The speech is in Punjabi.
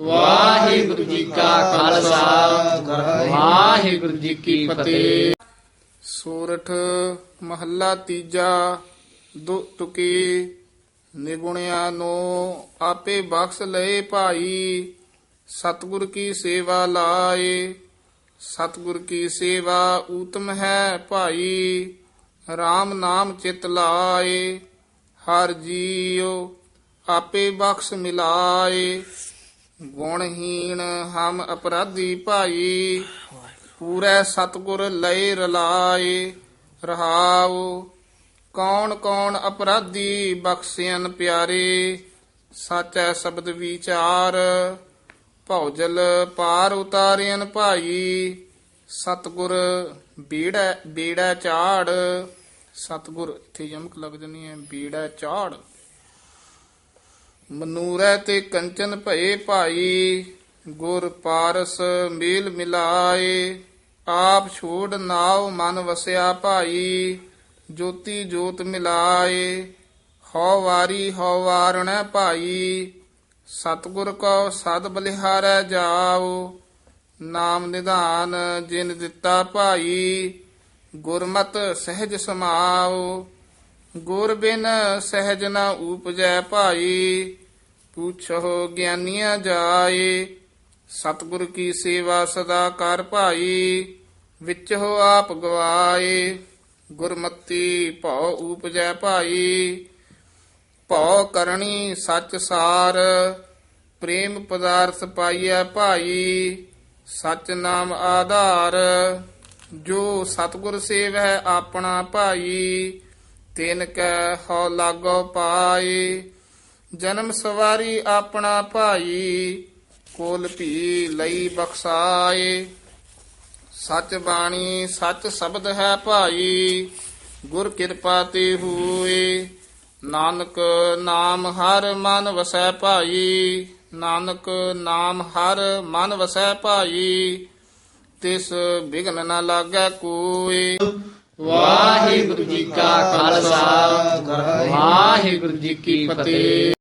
ਵਾਹਿਗੁਰੂ ਜੀ ਕਾ ਖਾਲਸਾ। ਵਾਹਿਗੁਰੂ ਜੀ ਕੀ ਫਤਿਹ। ਸੂਰਠ ਮਹੱਲਾ ਤੀਜਾ, ਦੁ ਤੁਕੀ ਨਿਗੁਣਿਆ ਨੂੰ ਆਪੇ ਬਖਸ਼ ਲਏ ਭਾਈ। ਸਤਿਗੁਰ ਕੀ ਸੇਵਾ ਲਾਏ, ਸਤਿਗੁਰ ਕੀ ਸੇਵਾ ਊਤਮ ਹੈ ਭਾਈ। RAM ਨਾਮ ਚਿਤ ਲਾਏ, ਹਰ ਜੀਉ ਆਪੇ ਬਖਸ਼ ਮਿਲਾਏ। ਗੁਣਹੀਣ ਹਮ ਅਪਰਾਧੀ ਭਾਈ, ਪੂਰੇ ਸਤਗੁਰ ਲਏ ਰਲਾਏ, ਰਹਾਉ। ਕੌਣ ਕੌਣ ਅਪਰਾਧੀ ਬਖਸ਼ਿਆਨ ਪਿਆਰੇ, ਸਾਚੈ ਸ਼ਬਦ ਵਿਚਾਰ। ਭੌਜਲ ਪਾਰ ਉਤਾਰਿਆਨ ਭਾਈ, ਸਤਗੁਰ ਬੀੜਾ ਬੀੜਾ ਝਾੜ। ਸਤਗੁਰ, ਇੱਥੇ ਯਮਕ ਲੱਗ ਜਣੀ ਹੈ, ਬੀੜਾ ਝਾੜ। ਮਨੂਰੈ ਤੇ ਕੰਚਨ ਭਏ ਭਾਈ, ਗੁਰ ਪਾਰਸ ਮੇਲ ਮਿਲਾਏ। ਆਪ ਛੋੜ ਨਾਉ ਮਨ ਵਸਿਆ ਭਾਈ, ਜੋਤੀ ਜੋਤ ਮਿਲਾਏ। ਹਉ ਵਾਰੀ ਹਉ ਵਾਰਣੈ ਭਾਈ, ਸਤਿਗੁਰ ਕੋ ਸਦ ਬਲਿਹਾਰੈ ਜਾਓ ਨਾਮ ਨਿਧਾਨ ਜਿਨ ਦਿੱਤਾ ਭਾਈ, ਗੁਰਮਤ ਸਹਿਜ ਸਮਾਓ ਗੁਰ ਬਿਨ ਸਹਿਜ ਨਾ ਉਪਜੈ ਭਾਈ ਪੁੱਛੋ ਗਿਆਨੀਆਂ ਜਾਏ ਸਤਿਗੁਰ ਕੀ ਸੇਵਾ ਸਦਾ ਕਰ ਭਾਈ ਵਿੱਚ ਹੋ ਆਪ ਗਵਾਏ ਗੁਰਮਤੀ ਭਉ ਉਪਜੈ ਭਾਈ ਭਉ ਕਰਨੀ ਸੱਚ ਸਾਰ ਪ੍ਰੇਮ ਪਦਾਰਥ ਪਾਈਐ ਭਾਈ ਸਚ ਨਾਮ ਆਧਾਰ ਜੋ ਸਤਿਗੁਰ ਸੇਵੈ ਆਪਣਾ ਭਾਈ ਤਿਨ ਕੈ ਹਉ ਲਾਗੋ ਪਾਏ ਜਨਮ ਸਵਾਰੀ ਆਪਣਾ ਭਾਈ, ਕੋਲ ਭੀ ਲਈ ਬਖਸਾਏ। ਸਚ ਬਾਣੀ, ਸਚ ਸ਼ਬਦ ਹੈ ਭਾਈ, ਗੁਰ ਕਿਰਪਾ ਤੇ ਹੋਏ। ਨਾਨਕ ਨਾਮ ਹਰ ਮਨ ਵਸੈ ਭਾਈ, ਨਾਨਕ ਨਾਮ ਹਰ ਮਨ ਵਸੈ ਭਾਈ। ਤਿਸ ਬਿਘਨ ਨ ਲਾਗੈ ਕੋਈ ਵਾਹਿਗੁਰੂ ਜੀ ਕਾ ਖਾਲਸਾ, ਵਾਹਿਗੁਰੂ ਜੀ ਕੀ ਫਤਿਹ।